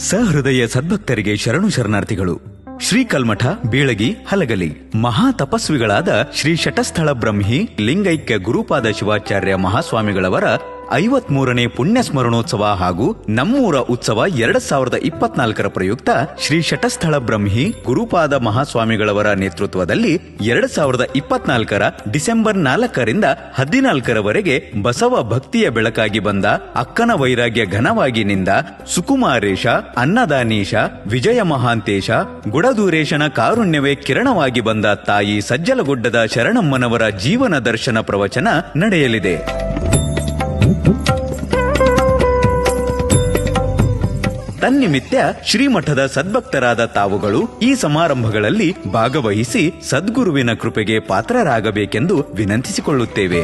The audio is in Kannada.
ಸಹೃದಯ ಸದ್ಭಕ್ತರಿಗೆ ಶರಣು ಶರಣಾರ್ಥಿಗಳು. ಶ್ರೀ ಕಲ್ಮಠ ಬೀಳಗಿ, ಹಲಗಲಿ. ಮಹಾ ತಪಸ್ವಿಗಳಾದ ಶ್ರೀ ಶಟಸ್ಥಳ ಬ್ರಹ್ಮಿ, ಲಿಂಗೈಕ್ಯ ಗುರುಪಾದ ಶಿವಾಚಾರ್ಯ ಮಹಾಸ್ವಾಮಿಗಳವರ ಐವತ್ಮೂರನೇ ಪುಣ್ಯ ಸ್ಮರಣೋತ್ಸವ ಹಾಗೂ ನಮ್ಮೂರ ಉತ್ಸವ ಎರಡ್ ಸಾವಿರದ ಇಪ್ಪತ್ನಾಲ್ಕರ ಪ್ರಯುಕ್ತ ಶ್ರೀ ಶಟಸ್ಥಳ ಬ್ರಹ್ಮಿ ಗುರುಪಾದ ಮಹಾಸ್ವಾಮಿಗಳವರ ನೇತೃತ್ವದಲ್ಲಿ ಎರಡ್ ಸಾವಿರದ ಇಪ್ಪತ್ನಾಲ್ಕರ ಡಿಸೆಂಬರ್ ನಾಲ್ಕರಿಂದ ಹದಿನಾಲ್ಕರವರೆಗೆ ಬಸವ ಭಕ್ತಿಯ ಬೆಳಕಾಗಿ ಬಂದ ಅಕ್ಕನ ವೈರಾಗ್ಯ ಘನವಾಗಿ ನಿಂದ ಸುಕುಮಾರೇಶ, ಅನ್ನದಾನೀಶ, ವಿಜಯ ಮಹಾಂತೇಶ, ಗುಡದೂರೇಶನ ಕಾರುಣ್ಯವೇ ಕಿರಣವಾಗಿ ಬಂದ ತಾಯಿ ಸಜ್ಜಲಗುಡ್ಡದ ಶರಣಮ್ಮನವರ ಜೀವನ ದರ್ಶನ ಪ್ರವಚನ ನಡೆಯಲಿದೆ. ತನ್ನಿಮಿತ್ಯ ಶ್ರೀಮಠದ ಸದ್ಭಕ್ತರಾದ ತಾವುಗಳು ಈ ಸಮಾರಂಭಗಳಲ್ಲಿ ಭಾಗವಹಿಸಿ ಸದ್ಗುರುವಿನ ಕೃಪೆಗೆ ಪಾತ್ರರಾಗಬೇಕೆಂದು ವಿನಂತಿಸಿಕೊಳ್ಳುತ್ತೇವೆ.